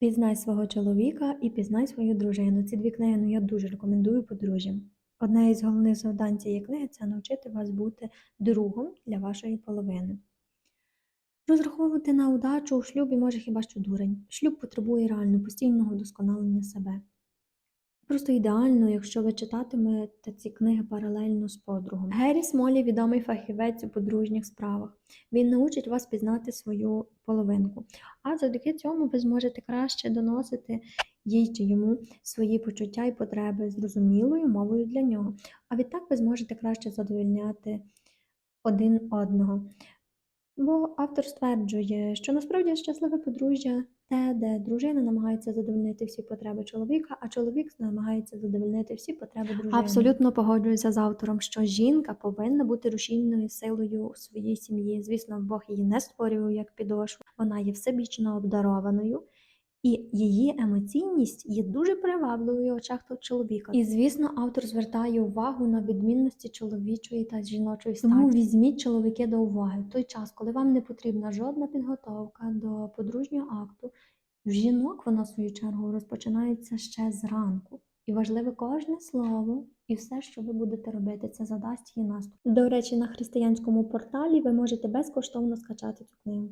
Пізнай свого чоловіка і пізнай свою дружину. Ці дві книги ну, я дуже рекомендую подружжям. Одне із головних завдань цієї книги це навчити вас бути другом для вашої половини. Розраховувати на удачу у шлюбі може хіба що дурень. Шлюб потребує реально постійного вдосконалення себе. Просто ідеально, якщо ви читатимете ці книги паралельно з подругом. Геррі Смолі відомий фахівець у подружніх справах. Він научить вас пізнати свою половинку. А завдяки цьому ви зможете краще доносити їй чи йому свої почуття і потреби зрозумілою мовою для нього. А відтак ви зможете краще задовольняти один одного. Бо автор стверджує, що насправді щасливе подружжя те, де дружина намагається задовольнити всі потреби чоловіка, а чоловік намагається задовольнити всі потреби дружини. Абсолютно погоджуюся з автором, що жінка повинна бути рушійною силою у своїй сім'ї. Звісно, Бог її не створював як підошву. Вона є всебічно обдарованою. І її емоційність є дуже привабливою в очах чоловіка. І звісно, автор звертає увагу на відмінності чоловічої та жіночої статі. Тому візьміть чоловіки до уваги в той час, коли вам не потрібна жодна підготовка до подружнього акту. В жінок вона, в свою чергу, розпочинається ще зранку. І важливе кожне слово і все, що ви будете робити, це задасть їй наступ. До речі, на християнському порталі ви можете безкоштовно скачати цю книгу.